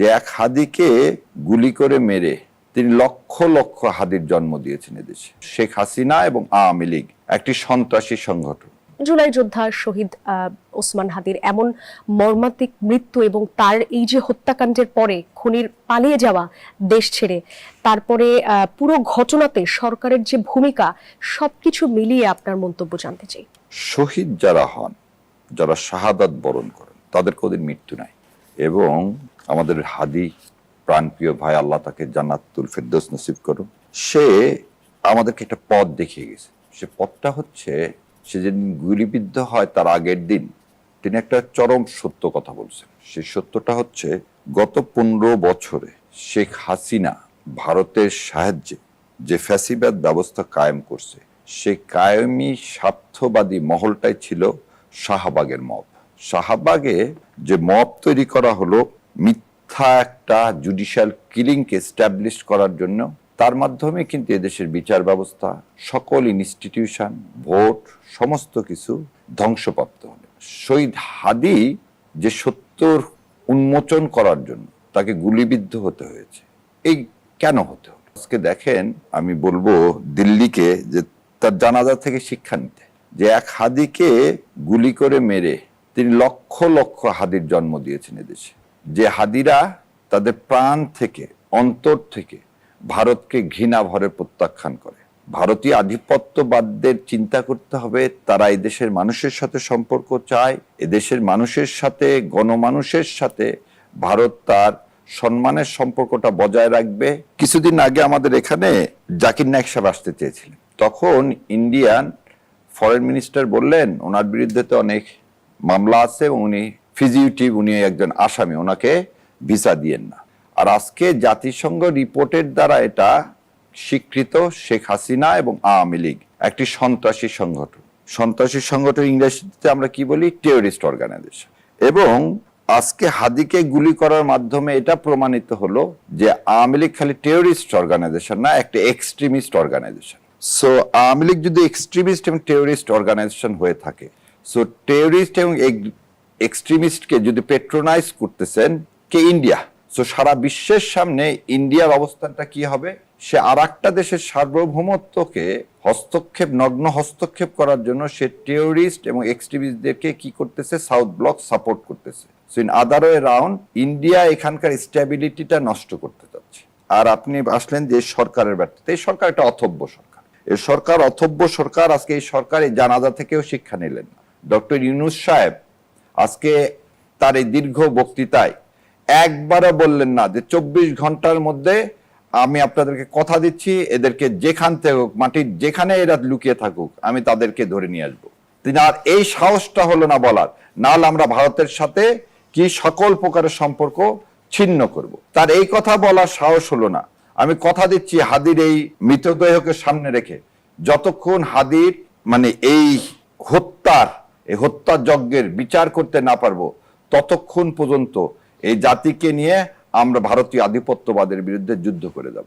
যে এক হাদিকে গুলি করে মেরে তিনি লক্ষ লক্ষ হাদির জন্ম দিয়েছেন এদেশে। শেখ হাসিনা এবং আওয়ামী লীগ একটি সন্ত্রাসী সংগঠন। জুলাই যোদ্ধা শহীদ ওসমান হাদির এমন মর্মান্তিক মৃত্যু এবং তার এই যে হত্যাকাণ্ডের পরে খুনির পালিয়ে যাওয়া দেশ ছেড়ে তারপরে পুরো ঘটনাতে সরকারের যে ভূমিকা সবকিছু মিলিয়ে আপনার মন্তব্য জানতে চাই। শহীদ যারা হন যারা শাহাদাত বরণ করেন তাদের কোদের মৃত্যু নাই। এবং আমাদের হাদি প্রাণপ্রিয় ভাই আল্লাহ তাকে জান্নাতুল ফেরদৌস নসিব করুন সে আমাদেরকে একটা পথ দেখিয়ে গেছে। সে পথটা হচ্ছে, সে যেদিন গুলিবিদ্ধ হয় তার আগের দিন, তিনি একটা চরম সত্য কথা বলছেন। সেই সত্যটা হচ্ছে, গত পনেরো বছরে শেখ হাসিনা ভারতের সাহায্যে যে ফ্যাসিবাদ ব্যবস্থা কায়েম করছে সেই কায়েমি স্বার্থবাদী মহলটাই ছিল শাহবাগের মব। শাহবাগে যে মব তৈরি করা হলো, মিথ্যা একটা জুডিশিয়াল কিলিংকে স্ট্যাবলিশ করার জন্য, তার মাধ্যমে কিন্তু এদেশের বিচার ব্যবস্থা, সকল ইনস্টিটিউশন ভোট, সমস্ত কিছু ধ্বংসপ্রাপ্ত হলো। শহীদ হাদি যে সত্যর উন্মোচন করার জন্য তাকে গুলিবিদ্ধ হতে হয়েছে। এই কেন হতে হলো? আজকে দেখেন, আমি বলব দিল্লিকে যে তার জানাজা থেকে শিক্ষা নিতে, যে এক হাদিকে গুলি করে মেরে তিনি লক্ষ লক্ষ হাদির জন্ম দিয়েছেন এদেশে। যে হাদিরা তাদের প্রাণ থেকে, অন্তর থেকে ভারতকে ঘৃণা ভরে প্রত্যাখ্যান করে। ভারতীয় আধিপত্যবাদদের চিন্তা করতে হবে, তারা এদেশের মানুষের সাথে সম্পর্ক চায়, এদেশের মানুষের সাথে, গণমানুষের সাথে ভারত তার সম্মানের সম্পর্কটা বজায় রাখবে। কিছুদিন আগে আমাদের এখানে জাকির নায়ক সাহেব আসতে চেয়েছিলেন। তখন ইন্ডিয়ান ফরেন মিনিস্টার বললেন, ওনার বিরুদ্ধে তো অনেক মামলা আছে, উনি ফিজিউটিভ উনি একজন আসামি, ওনাকে ভিসা দিয়েন না। আর আজকে জাতিসংঘ রিপোর্টের দ্বারা এটা স্বীকৃত শেখ হাসিনা এবং আওয়ামী লীগ, একটি সন্ত্রাসী সংগঠন। সন্ত্রাসী সংগঠন ইংরেজিতে আমরা কি বলি? টেররিস্ট অর্গানাইজেশন এবং আজকে হাদিকে গুলি করার মাধ্যমে এটা প্রমাণিত হলো যে আওয়ামী লীগ খালি টেররিস্ট অর্গানাইজেশন না, একটা extremist organization so Awami League যদি এক্সট্রিমিস্ট এবং টেররিস্ট অর্গানাইজেশন হয়ে থাকে সো টেররিস্ট এবং এক্সট্রিমিস্টকে যদি পেট্রোনাইজ করতেছেন, কে? ইন্ডিয়া সো সারা বিশ্বের সামনে ইন্ডিয়ার অবস্থানটা কি হবে? সে আর একটা দেশের সার্বভৌমত্বকে হস্তক্ষেপ, নগ্ন হস্তক্ষেপ করার জন্য সে টেররিস্ট এবং এক্সট্রিমিস্টদেরকে কি করতেছে? সাউথ ব্লক সাপোর্ট করতেছে। So in other way round India এখানকার স্ট্যাবিলিটিটা নষ্ট করতে চাচ্ছে। আর আপনি আসলেন যে সরকারের ব্যর্থতা এই সরকার একটা অথব্য সরকার। এই সরকার অথব্য সরকার, আজকে এই সরকার এই জানাজা থেকেও শিক্ষা নিলেন না। ডক্টর ইউনুস সাহেব আজকে তার এই দীর্ঘ বক্তৃতায় একবারও বললেন না যে চব্বিশ ঘণ্টার মধ্যে আমি আপনাদেরকে কথা দিচ্ছি, এদেরকে যেখান থেকে হোক, মাটির যেখানে এরা লুকিয়ে থাকুক, আমি তাদেরকে ধরে নিয়ে আসব। তিনি আর এই সাহসটা হলো না বলার নাহলে আমরা ভারতের সাথে কি সকল প্রকারের সম্পর্ক ছিন্ন করব। তার এই কথা বলার সাহস হলো না। আমি কথা দিচ্ছি হাদির এই মৃতদেহকে সামনে রেখে। যতক্ষণ হাদির মানে এই হত্যার এই হত্যা যজ্ঞের বিচার করতে না পারব, ততক্ষণ পর্যন্ত এই জাতিকে নিয়ে আমরা ভারতীয় আধিপত্যবাদের বিরুদ্ধে যুদ্ধ করে যাব।